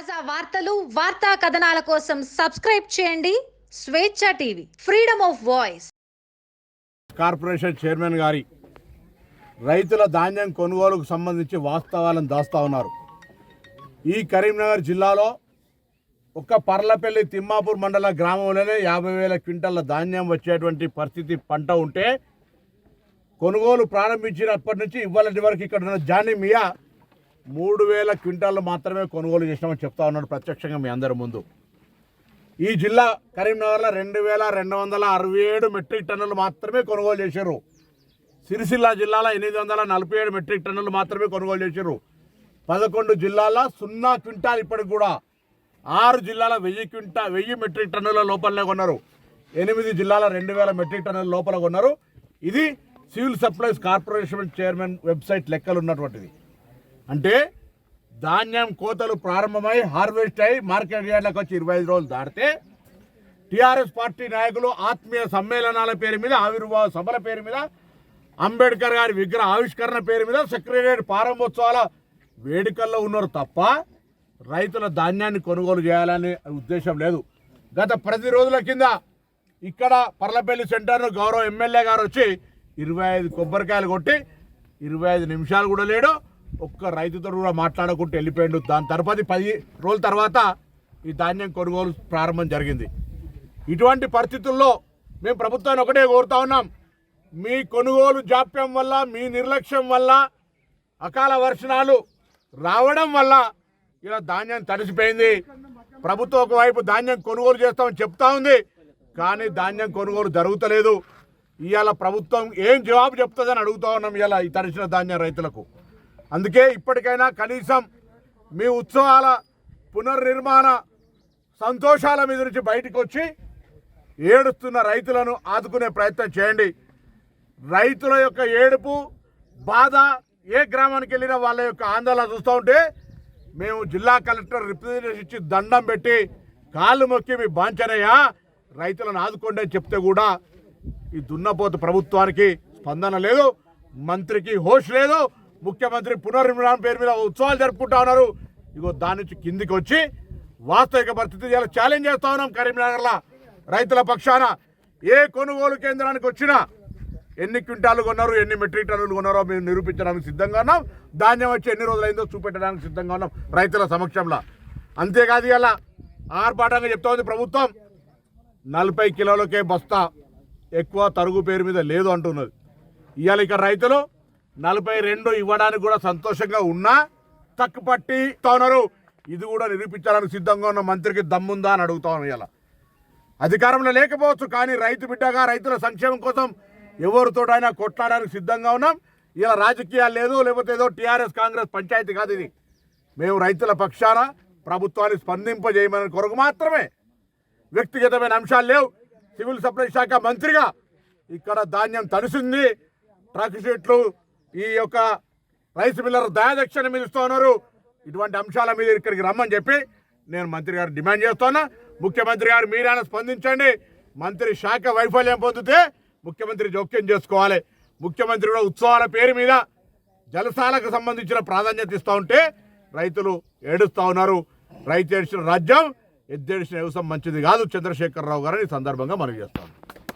తాజా వార్తలు వార్తా కథనాల కోసం సబ్స్క్రైబ్ చేయండి. Swecha TV freedom of voice. Corporation chairman గారి రైతుల ధాన్యం కొనుగోలుకు సంబంధించి వాస్తవాలను దాస్తా ఉన్నారు. ఈ కరీంనగర్ జిల్లాలో ఒక్క పర్లపల్లి తిమ్మాపూర్ మండల గ్రామంలోనే యాభై వేల క్వింటాల ధాన్యం వచ్చేటువంటి పరిస్థితి పంట ఉంటే కొనుగోలు ప్రారంభించినప్పటి నుంచి ఇవాళటి వరకు ఇక్కడ ఉన్న జానీ మియా మూడు వేల క్వింటాలు మాత్రమే కొనుగోలు చేసినామని చెప్తా ఉన్నాడు ప్రత్యక్షంగా మీ అందరి ముందు. ఈ జిల్లా కరీంనగర్లో రెండు వేల రెండు వందల అరవై ఏడు మెట్రిక్ టన్నులు మాత్రమే కొనుగోలు చేశారు. సిరిసిల్ల జిల్లాలో ఎనిమిది వందల నలభై ఏడు మెట్రిక్ టన్నులు మాత్రమే కొనుగోలు చేశారు. పదకొండు జిల్లాల సున్నా క్వింటాల్ ఇప్పటికి కూడా ఆరు జిల్లాల వెయ్యి క్వింటా వెయ్యి మెట్రిక్ టన్నుల లోపలనే కొన్నారు. ఎనిమిది జిల్లాల రెండు వేల మెట్రిక్ టన్నుల లోపల కొన్నారు. ఇది civil supplies corporation chairman website లెక్కలు ఉన్నటువంటిది అంటే ధాన్యం కోతలు ప్రారంభమై హార్వెస్ట్ అయి మార్కెట్ యార్డ్లకు వచ్చి ఇరవై ఐదు రోజులు దాటితే టీఆర్ఎస్ పార్టీ నాయకులు ఆత్మీయ సమ్మేళనాల పేరు మీద ఆవిర్భావ సభల పేరు మీద అంబేద్కర్ గారి విగ్రహ ఆవిష్కరణ పేరు మీద సెక్రటరియట్ ప్రారంభోత్సవాల వేడుకల్లో ఉన్నారు తప్ప రైతుల ధాన్యాన్ని కొనుగోలు చేయాలనే ఉద్దేశం లేదు. గత ప్రతి రోజుల కింద ఇక్కడ పర్లపల్లి సెంటర్ను గౌరవ ఎమ్మెల్యే గారు వచ్చి ఇరవై ఐదు కొబ్బరికాయలు కొట్టి ఇరవై ఐదు నిమిషాలు కూడా లేడు. ఒక్క రైతుతో కూడా మాట్లాడకుండా వెళ్ళిపోయాడు. దాని తర్వాత పది రోజుల తర్వాత ఈ ధాన్యం కొనుగోలు ప్రారంభం జరిగింది. ఇటువంటి పరిస్థితుల్లో మేము ప్రభుత్వాన్ని ఒకటే కోరుతా ఉన్నాం. మీ కొనుగోలు జాప్యం వల్ల మీ నిర్లక్ష్యం వల్ల అకాల వర్షణాలు రావడం వల్ల ఇలా ధాన్యం తడిసిపోయింది. ప్రభుత్వం ఒకవైపు ధాన్యం కొనుగోలు చేస్తామని చెప్తా ఉంది. కానీ ధాన్యం కొనుగోలు జరుగుతలేదు. ఇవాళ ప్రభుత్వం ఏం జవాబు చెప్తుందని అడుగుతా ఉన్నాం ఇవాళ ఈ తడిసిన ధాన్యం రైతులకు. అందుకే ఇప్పటికైనా కనీసం మీ ఉత్సవాల పునర్నిర్మాణ సంతోషాల మీద నుంచి బయటకు వచ్చి ఏడుస్తున్న రైతులను ఆదుకునే ప్రయత్నం చేయండి. రైతుల యొక్క ఏడుపు బాధ ఏ గ్రామానికి వెళ్ళినా వాళ్ళ యొక్క ఆందోళన చూస్తూ ఉంటే మేము జిల్లా కలెక్టర్ రిప్రజెంటేషన్ ఇచ్చి దండం పెట్టి కాళ్ళు మొక్కి మీ బాంచనయ్యా రైతులను ఆదుకోండి అని చెప్తే కూడా ఈ దున్నపోత ప్రభుత్వానికి స్పందన లేదు మంత్రికి హోష్ లేదు ముఖ్యమంత్రి పునర్నిర్మాణం పేరు మీద ఉత్సవాలు జరుపుకుంటా ఉన్నారు. ఇగో దాని నుంచి కిందికి వచ్చి వాస్తవిక పరిస్థితి ఇలా ఛాలెంజ్ చేస్తా ఉన్నాం కరీంనగర్లో. రైతుల పక్షాన ఏ కొనుగోలు కేంద్రానికి వచ్చినా ఎన్ని క్వింటాలు కొన్నారు ఎన్ని మెట్రిక్ టన్నులు కొన్నారో మేము నిరూపించడానికి సిద్ధంగా ఉన్నాం. ధాన్యం వచ్చి ఎన్ని రోజులైందో చూపెట్టడానికి సిద్ధంగా ఉన్నాం రైతుల సమక్షంలో. అంతేకాదు ఇలా ఆర్భాటంగా చెప్తా ఉంది ప్రభుత్వం. నలభై కిలోలకే బస్తా ఎక్కువ తరుగు పేరు మీద లేదు అంటున్నది. ఇవాళ ఇక రైతులు నలభై రెండు ఇవ్వడానికి కూడా సంతోషంగా ఉన్నా తక్కుపట్టి ఉన్నారు ఇది కూడా నిరూపించడానికి సిద్ధంగా ఉన్న మంత్రికి దమ్ముందా అని అడుగుతాను ఇలా అధికారంలో లేకపోవచ్చు కానీ రైతు బిడ్డగా రైతుల సంక్షేమం కోసం ఎవరితోటైనా కొట్లాడడానికి సిద్ధంగా ఉన్నాం. ఇలా రాజకీయాలు లేదు లేకపోతే ఏదో టీఆర్ఎస్ కాంగ్రెస్ పంచాయతీ కాదు ఇది. మేము రైతుల పక్షాన ప్రభుత్వాన్ని స్పందింపజేయమని కొరకు మాత్రమే వ్యక్తిగతమైన అంశాలు లేవు. సివిల్ సప్లై శాఖ మంత్రిగా ఇక్కడ ధాన్యం తడిసింది ట్రక్ షీట్లు ఈ యొక్క రైస్ మిల్లర్ దయాదక్షిణ మీద ఇస్తూ ఉన్నారు. ఇటువంటి అంశాల మీద ఇక్కడికి రమ్మని చెప్పి నేను మంత్రి గారు డిమాండ్ చేస్తున్నా. ముఖ్యమంత్రి గారు మీరైనా స్పందించండి. మంత్రి శాఖ వైఫల్యం పొందితే ముఖ్యమంత్రి జోక్యం చేసుకోవాలి. ముఖ్యమంత్రి కూడా ఉత్సవాల పేరు మీద జలసాలకు సంబంధించిన ప్రాధాన్యత ఇస్తూ ఉంటే రైతులు ఏడుస్తూ ఉన్నారు. రైతు ఏడిచిన రాజ్యం ఎద్దేడిచిన వ్యవసాయం మంచిది కాదు. చంద్రశేఖరరావు గారు ఈ సందర్భంగా మనం చేస్తాను.